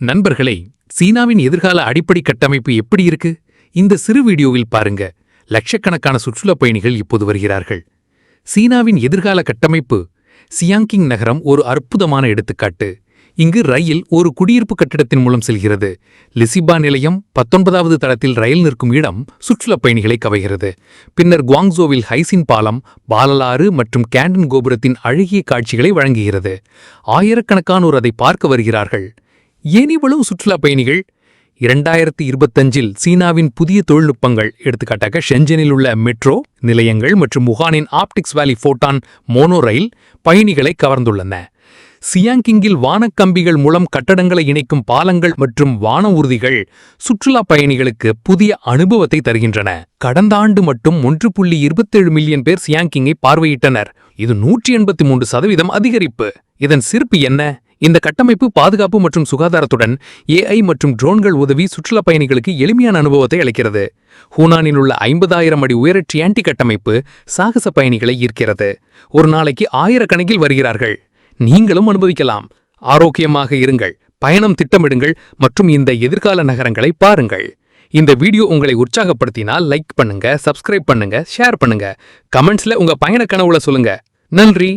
நண்பர்களே சீனாவின் எதிர்கால அடிப்படை கட்டமைப்பு எப்படி இருக்கு? இந்த சிறு வீடியோவில் பாருங்க. லட்சக்கணக்கான சுற்றுலாப் பயணிகள் இப்போது வருகிறார்கள். சீனாவின் எதிர்கால கட்டமைப்பு சியாங்கிங் நகரம் ஒரு அற்புதமான எடுத்துக்காட்டு. இங்கு ரயில் ஒரு குடியிருப்பு கட்டிடத்தின் மூலம் செல்கிறது. லிசிபா நிலையம் பத்தொன்பதாவது தளத்தில் ரயில் நிற்கும் இடம் சுற்றுலாப் பயணிகளை கவைகிறது. பின்னர் குவாங்சோவில் ஹைசின் பாலம் பாலலாறு மற்றும் கேண்டன் கோபுரத்தின் அழகிய காட்சிகளை வழங்குகிறது. ஆயிரக்கணக்கானோர் அதை பார்க்க வருகிறார்கள். ஏன் இவ்வளவு சுற்றுலாப் பயணிகள்? இரண்டாயிரத்தி இருபத்தஞ்சில் சீனாவின் புதிய தொழில்நுட்பங்கள் எடுத்துக்காட்டாக ஷெஞ்சனில் உள்ள மெட்ரோ நிலையங்கள் மற்றும் wuhanனின் ஆப்டிக்ஸ் வேலி ஃபோட்டான் மோனோ ரயில் பயணிகளை கவர்ந்துள்ளன. சியாங்கிங்கில் வானக்கம்பிகள் மூலம் கட்டடங்களை இணைக்கும் பாலங்கள் மற்றும் வான ஊர்திகள் சுற்றுலாப் பயணிகளுக்கு புதிய அனுபவத்தை தருகின்றன. கடந்த ஆண்டு மட்டும் ஒன்று புள்ளி இருபத்தேழு மில்லியன் பேர் சியாங்கிங்கை பார்வையிட்டனர். இது நூற்றி எண்பத்தி மூன்று சதவீதம் அதிகரிப்பு. இதன் சிறப்பு என்ன? இந்த கட்டமைப்பு பாதுகாப்பு மற்றும் சுகாதாரத்துடன் ஏஐ மற்றும் ட்ரோன்கள் உதவி சுற்றுலாப் பயணிகளுக்கு எளிமையான அனுபவத்தை அளிக்கிறது. ஹூனானில் உள்ள ஐம்பதாயிரம் அடி உயர டியாண்டி கட்டமைப்பு சாகச பயணிகளை ஈர்க்கிறது. ஒரு நாளைக்கு ஆயிரக்கணக்கில் வருகிறார்கள். நீங்களும் அனுபவிக்கலாம். ஆரோக்கியமாக இருங்கள். பயணம் திட்டமிடுங்கள் மற்றும் இந்த எதிர்கால நகரங்களை பாருங்கள். இந்த வீடியோ உங்களை உற்சாகப்படுத்தினால் லைக் பண்ணுங்க சப்ஸ்கிரைப் பண்ணுங்க ஷேர் பண்ணுங்க. கமெண்ட்ஸ்ல உங்க பயண கனவுல சொல்லுங்க. நன்றி.